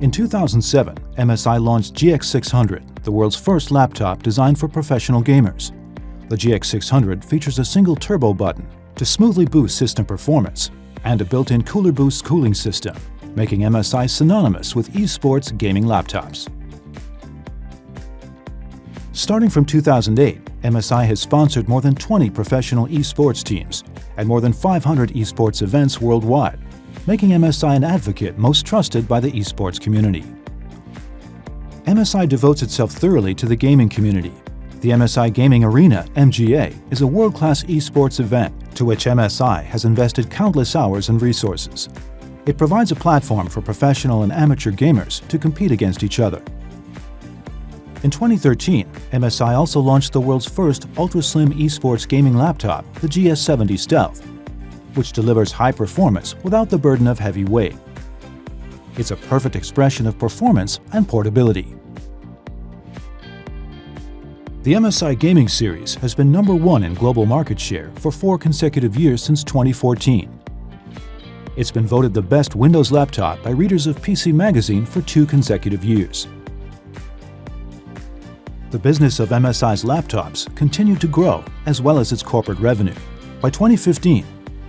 In 2007, MSI launched GX600, the world's first laptop designed for professional gamers. The GX600 features a single turbo button to smoothly boost system performance and a built-in Cooler Boost cooling system, making MSI synonymous with esports gaming laptops. Starting from 2008, MSI has sponsored more than 20 professional esports teams and more than 500 esports events worldwide, making MSI an advocate most trusted by the esports community. MSI devotes itself thoroughly to the gaming community. The MSI Gaming Arena, MGA, is a world-class esports event to which MSI has invested countless hours and resources. It provides a platform for professional and amateur gamers to compete against each other. In 2013, MSI also launched the world's first ultra-slim esports gaming laptop, the GS70 Stealth, which delivers high performance without the burden of heavy weight. It's a perfect expression of performance and portability. The MSI Gaming Series has been number one in global market share for four consecutive years since 2014. It's been voted the best Windows laptop by readers of PC Magazine for two consecutive years. The business of MSI's laptops continued to grow as well as its corporate revenue. By 2015,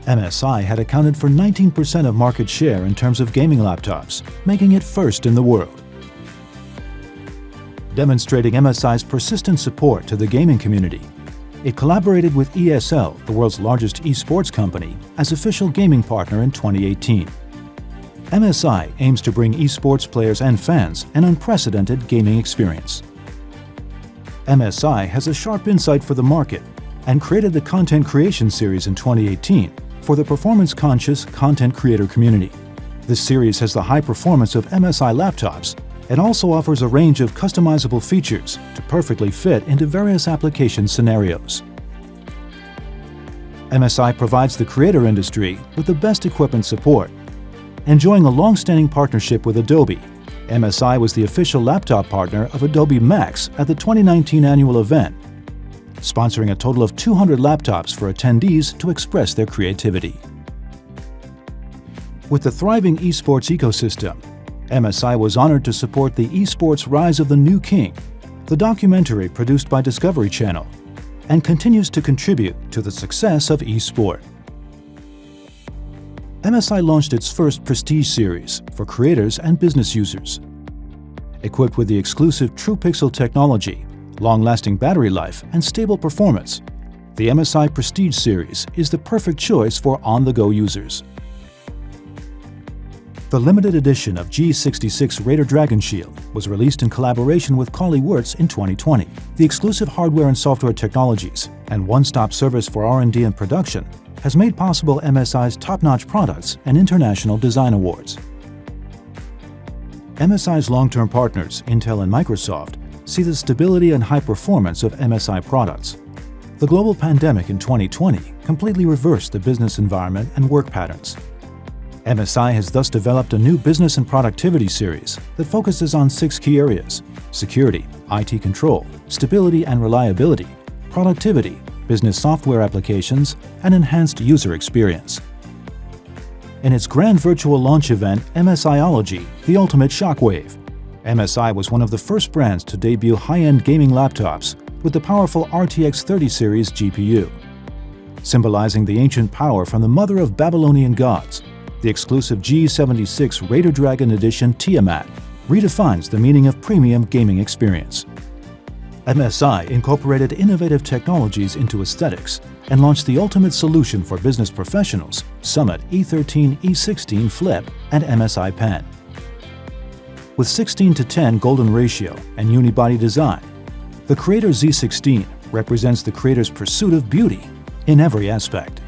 MSI had accounted for 19% of market share in terms of gaming laptops, making it first in the world. Demonstrating MSI's persistent support to the gaming community, it collaborated with ESL, the world's largest esports company, as official gaming partner in 2018. MSI aims to bring esports players and fans an unprecedented gaming experience. MSI has a sharp insight for the market and created the Content Creation Series in 2018 for the performance-conscious content creator community. This series has the high performance of MSI laptops and also offers a range of customizable features to perfectly fit into various application scenarios. MSI provides the creator industry with the best equipment support. Enjoying a long-standing partnership with Adobe, MSI was the official laptop partner of Adobe Max at the 2019 annual event, sponsoring a total of 200 laptops for attendees to express their creativity. With the thriving esports ecosystem, MSI was honored to support the Esports Rise of the New King, the documentary produced by Discovery Channel, and continues to contribute to the success of esport. MSI launched its first Prestige series for creators and business users. Equipped with the exclusive TruePixel technology, long-lasting battery life, and stable performance, the MSI Prestige series is the perfect choice for on-the-go users. The limited edition of G66 Raider Dragon Shield was released in collaboration with Kali Wirtz in 2020. The exclusive hardware and software technologies and one-stop service for R&D and production has made possible MSI's top-notch products and international design awards. MSI's long-term partners, Intel and Microsoft, see the stability and high performance of MSI products. The global pandemic in 2020 completely reversed the business environment and work patterns. MSI has thus developed a new business and productivity series that focuses on six key areas security, IT control, stability and reliability, productivity, business software applications, and enhanced user experience. In its grand virtual launch event, MSIology, the ultimate shockwave, MSI was one of the first brands to debut high-end gaming laptops with the powerful RTX 30 series GPU. Symbolizing the ancient power from the mother of Babylonian gods, the exclusive G76 Raider Dragon Edition Tiamat redefines the meaning of premium gaming experience. MSI incorporated innovative technologies into aesthetics and launched the ultimate solution for business professionals, Summit E13, E16 Flip, and MSI Pen. With 16 to 10 golden ratio and unibody design, the Creator Z16 represents the creator's pursuit of beauty in every aspect.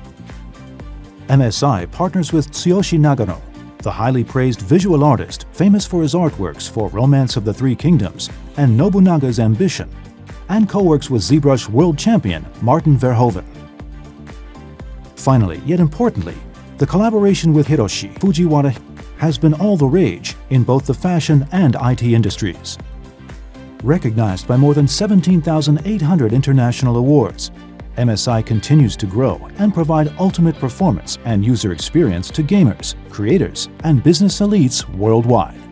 MSI partners with Tsuyoshi Nagano, the highly praised visual artist famous for his artworks for Romance of the Three Kingdoms and Nobunaga's Ambition, and co-works with ZBrush world champion Martin Verhoeven. Finally, yet importantly, the collaboration with Hiroshi Fujiwara has been all the rage in both the fashion and IT industries. Recognized by more than 17,800 international awards, MSI continues to grow and provide ultimate performance and user experience to gamers, creators, and business elites worldwide.